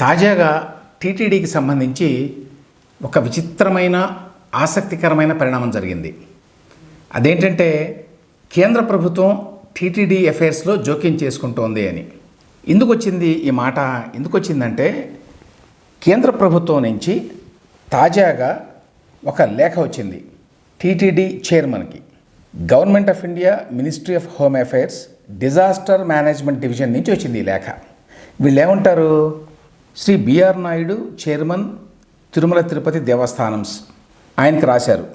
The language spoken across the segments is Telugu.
తాజాగా టీటీడీకి సంబంధించి ఒక విచిత్రమైన ఆసక్తికరమైన పరిణామం జరిగింది. అదేంటంటే కేంద్ర ప్రభుత్వం టీటీడీ అఫైర్స్లో జోక్యం చేసుకుంటోంది అని. ఎందుకు వచ్చింది ఈ మాట? ఎందుకు వచ్చిందంటే కేంద్ర ప్రభుత్వం నుంచి తాజాగా ఒక లేఖ వచ్చింది TTD చైర్మన్కి. Government of India ministry of home affairs disaster management division నుంచి వచ్చింది ఈ లేఖ. వీళ్ళు ఏమంటారు Shri B R Naidu chairman Tirumala Tirupati Devasthanams ఆయనకి రాశారు.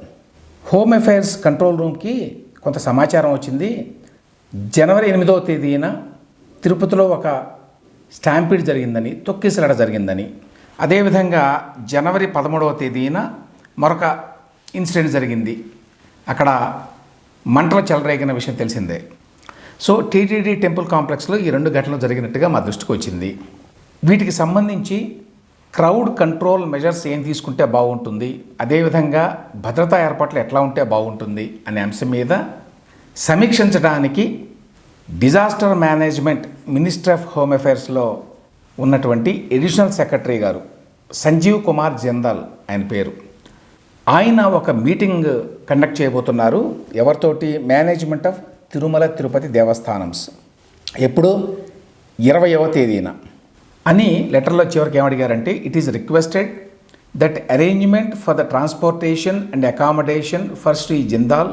హోమ్ అఫైర్స్ కంట్రోల్ రూమ్కి కొంత సమాచారం వచ్చింది. జనవరి ఎనిమిదవ తేదీన తిరుపతిలో ఒక స్టాంపీడ్ జరిగిందని తొక్కిసలాట జరిగిందని. అదేవిధంగా జనవరి పదమూడవ తేదీన మరొక ఇన్సిడెంట్ జరిగింది. అక్కడ మంటలు చెలరేగిన విషయం తెలిసిందే. సో టీటీడీ టెంపుల్ కాంప్లెక్స్లో ఈ రెండు ఘటనలు జరిగినట్టుగా మా దృష్టికి వచ్చింది. వీటికి సంబంధించి క్రౌడ్ కంట్రోల్ మెజర్స్ ఏం తీసుకుంటే బాగుంటుంది? అదేవిధంగా భద్రతా ఏర్పాట్లు ఎట్లా ఉంటే బాగుంటుంది అనే అంశం మీద సమీక్షించడానికి disaster management minister of home అఫైర్స్లో ఉన్నటువంటి ఎడిషనల్ సెక్రటరీ గారు సంజీవ్ కుమార్ జిందాల్ ఆయన పేరు. ఆయన ఒక మీటింగ్ కండక్ట్ చేయబోతున్నారు. ఎవరితోటి? మేనేజ్మెంట్ ఆఫ్ తిరుమల తిరుపతి దేవస్థానమ్స్ ఎప్పుడు? ఇరవయవ తేదీన. అని లెటర్లో చివరికి ఏమడిగారంటే it is requested that arrangement for the transportation and accommodation for Shri Jindal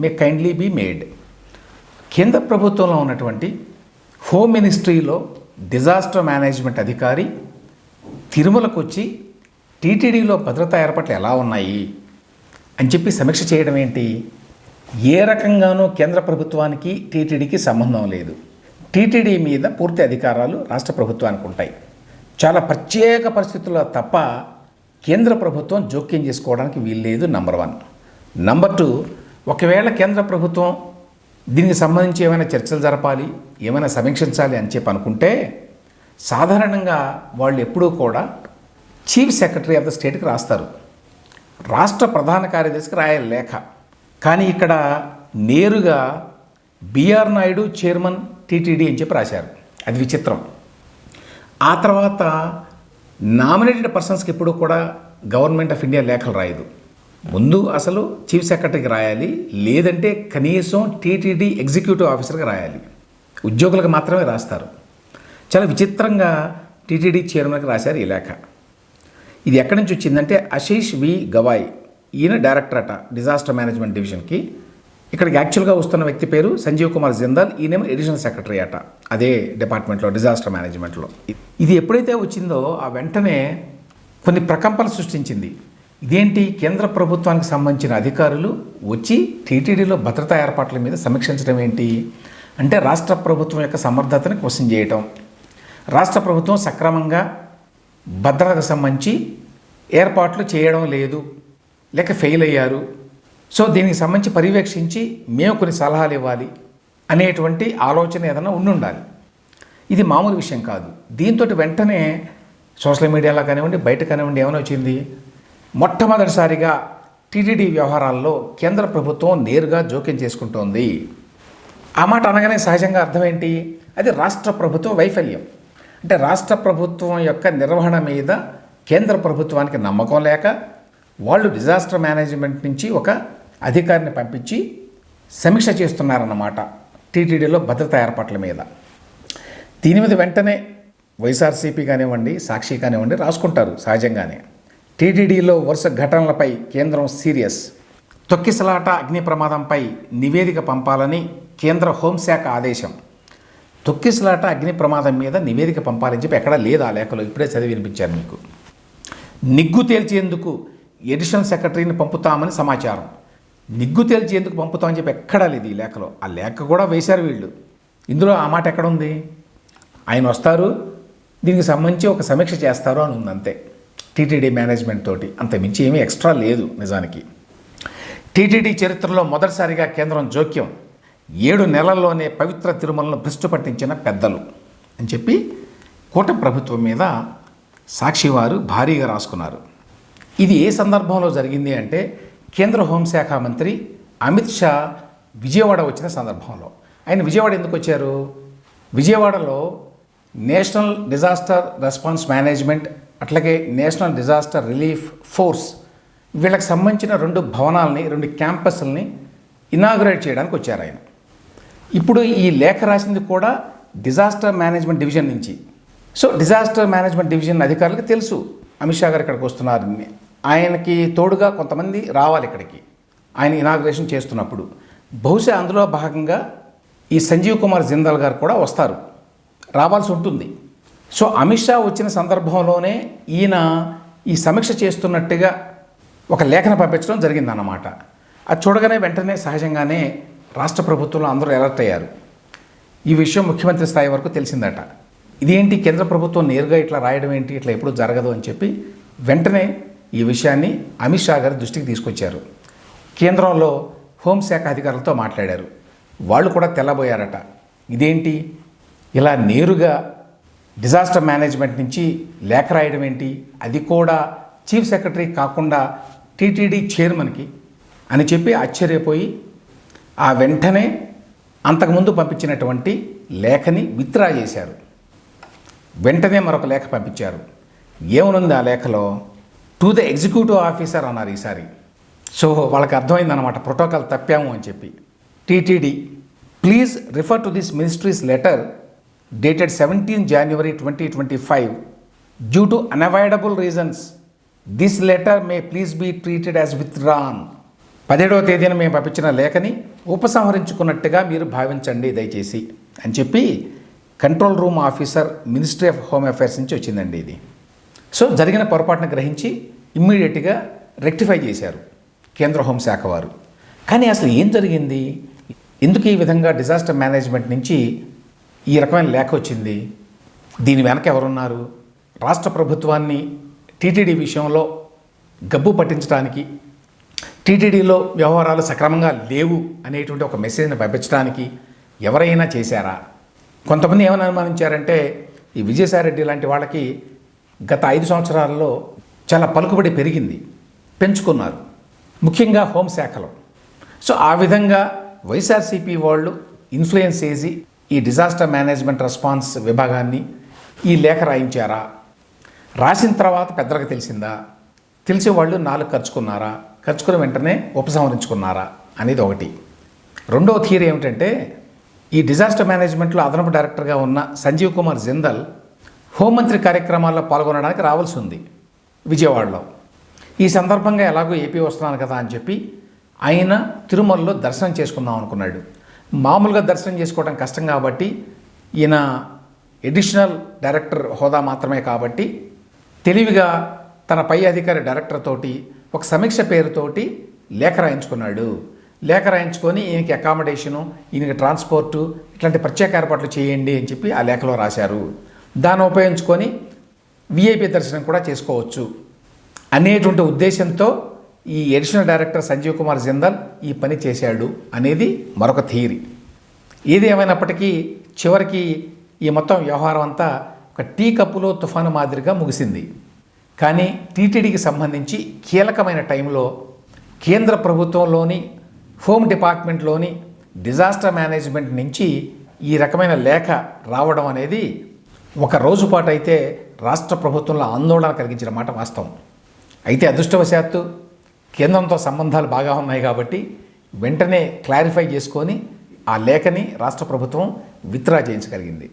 may kindly be made కేంద్ర ప్రభుత్వంలో ఉన్నటువంటి హోమ్ మినిస్ట్రీలో డిజాస్టర్ మేనేజ్మెంట్ అధికారి తిరుమలకు వచ్చి టీటీడీలో భద్రతా ఏర్పాట్లు ఎలా ఉన్నాయి? అని చెప్పి సమీక్ష చేయడం ఏంటి? ఏ రకంగానూ కేంద్ర ప్రభుత్వానికి టీటీడీకి సంబంధం లేదు. టీటీడీ మీద పూర్తి అధికారాలు రాష్ట్ర ప్రభుత్వానికి ఉంటాయి. చాలా ప్రత్యేక పరిస్థితుల్లో తప్ప కేంద్ర ప్రభుత్వం జోక్యం చేసుకోవడానికి వీల్లేదు నంబర్ వన్ నంబర్ టూ ఒకవేళ కేంద్ర ప్రభుత్వం దీనికి సంబంధించి ఏమైనా చర్చలు జరపాలి ఏమైనా సమీక్షించాలి అని చెప్పి అనుకుంటే సాధారణంగా వాళ్ళు ఎప్పుడూ కూడా చీఫ్ సెక్రటరీ ఆఫ్ ద స్టేట్కి రాస్తారు. రాష్ట్ర ప్రధాన కార్యదర్శికి రాయాలి లేఖ. కానీ ఇక్కడ నేరుగా బీఆర్ నాయుడు చైర్మన్ టీటీడీ అని చెప్పి రాశారు. అది విచిత్రం. ఆ తర్వాత నామినేటెడ్ పర్సన్స్కి ఎప్పుడు కూడా గవర్నమెంట్ ఆఫ్ ఇండియా లేఖలు రాయదు. ముందు అసలు చీఫ్ సెక్రటరీకి రాయాలి లేదంటే కనీసం టీటీడీ ఎగ్జిక్యూటివ్ ఆఫీసర్కి రాయాలి. ఉద్యోగులకు మాత్రమే రాస్తారు. చాలా విచిత్రంగా టీటీడీ చైర్మన్కి రాశారు ఈ లేఖ. ఇది ఎక్కడి నుంచి వచ్చిందంటే అశీష్ వి గవాయ్. ఈయన డైరెక్టర్ అట డిజాస్టర్ మేనేజ్మెంట్ డివిజన్కి. ఇక్కడికి యాక్చువల్గా వస్తున్న వ్యక్తి పేరు సంజీవ్ కుమార్ జిందాల్. ఈయనేమో ఎడిషనల్ సెక్రటరీ అట. అదే డిపార్ట్మెంట్లో డిజాస్టర్ మేనేజ్మెంట్లో. ఇది ఎప్పుడైతే వచ్చిందో ఆ వెంటనే కొన్ని ప్రకంపనలు సృష్టించింది. ఇదేంటి? కేంద్ర ప్రభుత్వానికి సంబంధించిన అధికారులు వచ్చి టీటీడీలో భద్రతా ఏర్పాట్ల మీద సమీక్షించడం ఏంటి? అంటే రాష్ట్ర ప్రభుత్వం యొక్క సమర్థతని క్వశ్చన్ చేయటం. రాష్ట్ర ప్రభుత్వం సక్రమంగా భద్రతకు సంబంధించి ఏర్పాట్లు చేయడం లేదు. లేక ఫెయిల్ అయ్యారు. సో దీనికి సంబంధించి పర్యవేక్షించి మేము కొన్ని సలహాలు ఇవ్వాలి అనేటువంటి ఆలోచన ఏదైనా ఉండుండాలి ఇది మామూలు విషయం కాదు. దీంతో వెంటనే సోషల్ మీడియాలో కానివ్వండి బయట కానివ్వండి ఏమైనా వచ్చింది? మొట్టమొదటిసారిగా టీటీడీ వ్యవహారాల్లో కేంద్ర ప్రభుత్వం నేరుగా జోక్యం చేసుకుంటోంది. ఆ మాట అనగానే సహజంగా అర్థం ఏంటి? అది రాష్ట్ర ప్రభుత్వ వైఫల్యం. అంటే రాష్ట్ర ప్రభుత్వం యొక్క నిర్వహణ మీద కేంద్ర ప్రభుత్వానికి నమ్మకం లేక వాళ్ళు డిజాస్టర్ మేనేజ్మెంట్ నుంచి ఒక అధికారిని పంపించి సమీక్ష చేస్తున్నారన్నమాట టీటీడీలో భద్రతా ఏర్పాట్ల మీద. దీని మీద వెంటనే వైఎస్ఆర్సీపీ కానివ్వండి సాక్షి కానివ్వండి రాసుకుంటారు సహజంగానే. టీటీడీలో వరుస ఘటనలపై కేంద్రం సీరియస్. తొక్కిసలాట అగ్ని ప్రమాదంపై నివేదిక పంపాలని కేంద్ర హోంశాఖ ఆదేశం. తొక్కిసలాట అగ్ని ప్రమాదం మీద నివేదిక పంపాలని చెప్పి ఎక్కడా లేదు ఆ లేఖలో ఇప్పుడే చదివి వినిపించాను మీకు. నిగ్గు తేల్చేందుకు ఎడిషనల్ సెక్రటరీని పంపుతామని సమాచారం. నిగ్గు తేల్చేందుకు పంపుతామని చెప్పి ఎక్కడా లేదు ఈ లేఖలో. ఆ లేఖ కూడా వేశారు వీళ్ళు. ఇందులో ఆ మాట ఎక్కడ ఉంది ఆయన వస్తారు దీనికి సంబంధించి ఒక సమీక్ష చేస్తారు అని ఉంది అంతే. టీటీడీ మేనేజ్మెంట్ తోటి. అంత మించి ఏమీ ఎక్స్ట్రా లేదు నిజానికి. టీటీడీ చరిత్రలో మొదటిసారిగా కేంద్రం జోక్యం. ఏడు నెలల్లోనే పవిత్ర తిరుమలను భ్రష్టు పట్టించిన పెద్దలు అని చెప్పి కూట ప్రభుత్వం మీద సాక్షివారు భారీగా రాసుకున్నారు. ఇది ఏ సందర్భంలో జరిగింది అంటే కేంద్ర హోంశాఖ మంత్రి అమిత్ షా విజయవాడ వచ్చిన సందర్భంలో. ఆయన విజయవాడ ఎందుకు వచ్చారు? విజయవాడలో నేషనల్ డిజాస్టర్ రెస్పాన్స్ మేనేజ్మెంట్ అట్లాగే నేషనల్ డిజాస్టర్ రిలీఫ్ ఫోర్స్ వీళ్ళకి సంబంధించిన రెండు భవనాలని రెండు క్యాంపస్లని ఇనాగ్రేట్ చేయడానికి వచ్చారు ఆయన. ఇప్పుడు ఈ లేఖ రాసింది కూడా డిజాస్టర్ మేనేజ్మెంట్ డివిజన్ నుంచి. సో డిజాస్టర్ మేనేజ్మెంట్ డివిజన్ అధికారులకు తెలుసు. అమిత్ షా గారు ఇక్కడికి వస్తున్నారని ఆయనకి తోడుగా కొంతమంది రావాలి ఇక్కడికి. ఆయన ఇనాగ్రేషన్ చేస్తున్నప్పుడు. బహుశా అందులో భాగంగా ఈ సంజీవ్ కుమార్ జిందాల్ గారు కూడా వస్తారు. రావాల్సి ఉంటుంది. సో అమిత్ షా వచ్చిన సందర్భంలోనే ఈయన ఈ సమీక్ష చేస్తున్నట్టుగా ఒక లేఖన పంపించడం జరిగిందన్నమాట. అది చూడగానే వెంటనే సహజంగానే రాష్ట్ర ప్రభుత్వంలో అందరూ అలర్ట్ అయ్యారు. ఈ విషయం ముఖ్యమంత్రి స్థాయి వరకు తెలిసిందట. ఇదేంటి కేంద్ర ప్రభుత్వం నేరుగా ఇట్లా రాయడం ఏంటి ఇట్లా ఎప్పుడు జరగదు అని చెప్పి వెంటనే ఈ విషయాన్ని అమిత్ షా గారి దృష్టికి తీసుకొచ్చారు. కేంద్రంలో హోంశాఖ అధికారులతో మాట్లాడారు. వాళ్ళు కూడా తెల్లబోయారట. ఇదేంటి? ఇలా నేరుగా డిజాస్టర్ మేనేజ్మెంట్ నుంచి లేఖ రాయడం ఏంటి? అది కూడా చీఫ్ సెక్రటరీ కాకుండా టీటీడీ చైర్మన్కి అని చెప్పి ఆశ్చర్యపోయి ఆ వెంటనే అంతకుముందు పంపించినటువంటి లేఖని విత్డ్రా చేశారు. వెంటనే మరొక లేఖ పంపించారు. ఏమనుంది ఆ లేఖలో? టు ద ఎగ్జిక్యూటివ్ ఆఫీసర్ అన్నారు ఈసారి. సో వాళ్ళకి అర్థమైందనమాట ప్రోటోకాల్ తప్పాము అని చెప్పి. TTD please refer to this ministry's letter dated seventeen January twenty twenty five due to unavoidable reasons this letter may please be treated as ran పదిహేడవ తేదీన మేము పంపించిన లేఖని ఉపసంహరించుకున్నట్టుగా మీరు భావించండి దయచేసి అని చెప్పి control room officer ministry of home affairs నుంచి వచ్చిందండి ఇది. సో జరిగిన పొరపాటును గ్రహించి ఇమ్మీడియట్గా రెక్టిఫై చేశారు కేంద్ర హోంశాఖ వారు. కానీ అసలు ఏం జరిగింది? ఎందుకు ఈ విధంగా డిజాస్టర్ మేనేజ్మెంట్ నుంచి ఈ రకమైన లేఖ వచ్చింది? దీని వెనక ఎవరున్నారు? రాష్ట్ర ప్రభుత్వాన్ని టీటీడీ విషయంలో గబ్బు పట్టించడానికి టీటీడీలో వ్యవహారాలు సక్రమంగా లేవు అనేటువంటి ఒక మెసేజ్ని పంపించడానికి ఎవరైనా చేశారా? కొంతమంది ఏమని అనుమానించారంటే ఈ విజయసాయిరెడ్డి లాంటి వాళ్ళకి గత ఐదు సంవత్సరాలలో చాలా పలుకుబడి పెరిగింది. పెంచుకున్నారు. ముఖ్యంగా హోంశాఖలో సో ఆ విధంగా వైఎస్ఆర్సీపీ వాళ్ళు ఇన్ఫ్లుయెన్స్ చేసి ఈ డిజాస్టర్ మేనేజ్మెంట్ రెస్పాన్స్ విభాగాన్ని ఈ లేఖ రాయించారా? రాసిన తర్వాత పెద్దలకు తెలిసిందా? తెలిసే వాళ్ళు నాలుగు ఖర్చుకున్నారా ఖర్చుకున్న వెంటనే ఉపసంహరించుకున్నారా? అనేది ఒకటి. రెండవ థియరీ ఏమిటంటే ఈ డిజాస్టర్ మేనేజ్మెంట్లో అదనపు డైరెక్టర్గా ఉన్న సంజీవ్ కుమార్ జిందల్ హోంమంత్రి కార్యక్రమాల్లో పాల్గొనడానికి రావాల్సి ఉంది విజయవాడలో. ఈ సందర్భంగా ఎలాగో ఏపీ వస్తున్నాను కదా అని చెప్పి ఆయన తిరుమలలో దర్శనం చేసుకుందాం అనుకున్నాడు. మామూలుగా దర్శనం చేసుకోవడం కష్టం కాబట్టి ఈయన ఎడిషనల్ డైరెక్టర్ హోదా మాత్రమే కాబట్టి తెలివిగా తన పై అధికారి డైరెక్టర్ తోటి ఒక సమీక్ష పేరుతోటి లేఖ రాయించుకున్నాడు. లేఖ రాయించుకొని ఈయనకి అకామిడేషను ఈయనకి ట్రాన్స్పోర్టు ఇట్లాంటి ప్రత్యేక ఏర్పాట్లు చేయండి అని చెప్పి ఆ లేఖలో రాశారు. దాన్ని ఉపయోగించుకొని విఐపి దర్శనం కూడా చేసుకోవచ్చు. అనేటువంటి ఉద్దేశంతో ఈ ఎడిషనల్ డైరెక్టర్ సంజీవ్ కుమార్ జిందాల్ ఈ పని చేశాడు అనేది మరొక థియరీ ఏది ఏమైనప్పటికీ చివరికి ఈ మొత్తం వ్యవహారం అంతా ఒక టీ కప్పులో తుఫాను మాదిరిగా ముగిసింది. కానీ టీటీడీకి సంబంధించి కీలకమైన టైంలో కేంద్ర ప్రభుత్వంలోని హోమ్ డిపార్ట్మెంట్లోని డిజాస్టర్ మేనేజ్మెంట్ నుంచి ఈ రకమైన లేఖ రావడం అనేది ఒక రోజు పాటు అయితే రాష్ట్ర ప్రభుత్వంలో ఆందోళన కలిగించిన మాట వాస్తవం. అయితే అదృష్టవశాత్తు కేంద్రంతో సంబంధాలు బాగా ఉన్నాయి కాబట్టి వెంటనే క్లారిఫై చేసుకొని ఆ లేఖని రాష్ట్ర ప్రభుత్వం విత్డ్రా చేయించగలిగింది.